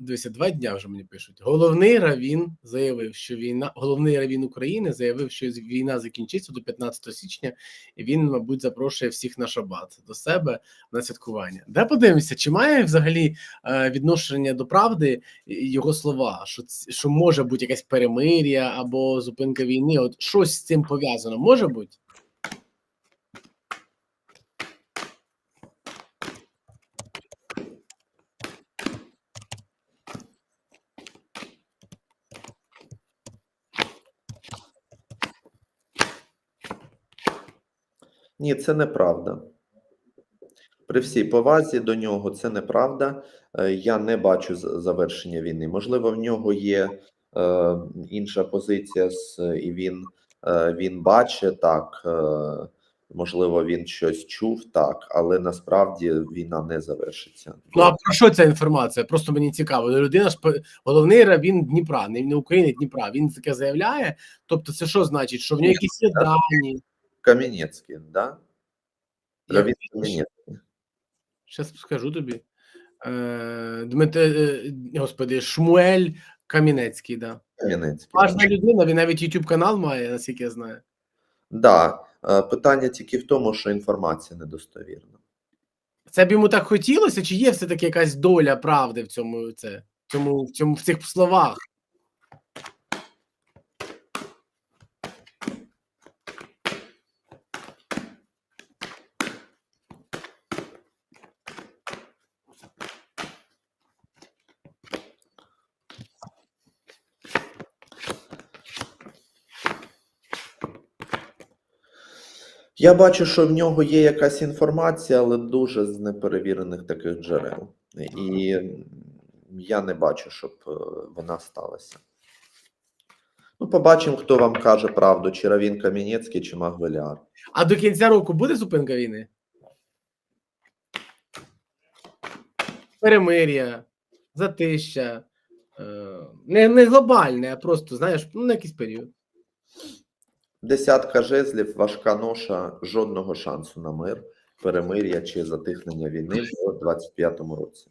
Дивися, два дня вже мені пишуть. Головний равін заявив, що війна, головний равін України заявив, що війна закінчиться до 15 січня, і він, мабуть, запрошує всіх на шабат до себе на святкування. Де подивимося, чи має взагалі е, відношення до правди його слова, що що може бути якесь перемир'я або зупинка війни? От щось з цим пов'язано може бути? Ні, це неправда. При всій повазі до нього це неправда. Е, Я не бачу завершення війни. Можливо, в нього є е, інша позиція, і він, е, він бачить так. Е, можливо, він щось чув так, але насправді війна не завершиться. Ну а про що ця інформація? Просто мені цікаво. Людина ж головний равін Дніпра, не, України Дніпра. Він таке заявляє. Тобто, це що значить? Що в нього якісь є дані? Кам'янецький, да? Я Кам'янецький. Зараз скажу тобі. Е, Дмит... е, Господи, Шмуель Камінецький, да. Кам'янецький. Важна людина, він навіть YouTube канал має, наскільки я знаю. Да. Е, Питання тільки в тому, що інформація недостовірна. Це б йому так хотілося, чи є все-таки якась доля правди в цьому, це, в цьому, в цьому в цих словах? Я бачу, що в нього є якась інформація, але дуже з неперевірених таких джерел. І я не бачу, щоб е, вона сталася. Ну, побачимо, хто вам каже правду: чи Равін Кам'янецький, чи Магвеляр. А до кінця року буде зупинка війни? Перемир'я, затища. Е, не, не глобальне, а просто, знаєш, ну, на якийсь період. Десятка жезлів, важка ноша, жодного шансу на мир, перемир'я чи затихнення війни в 25-му році.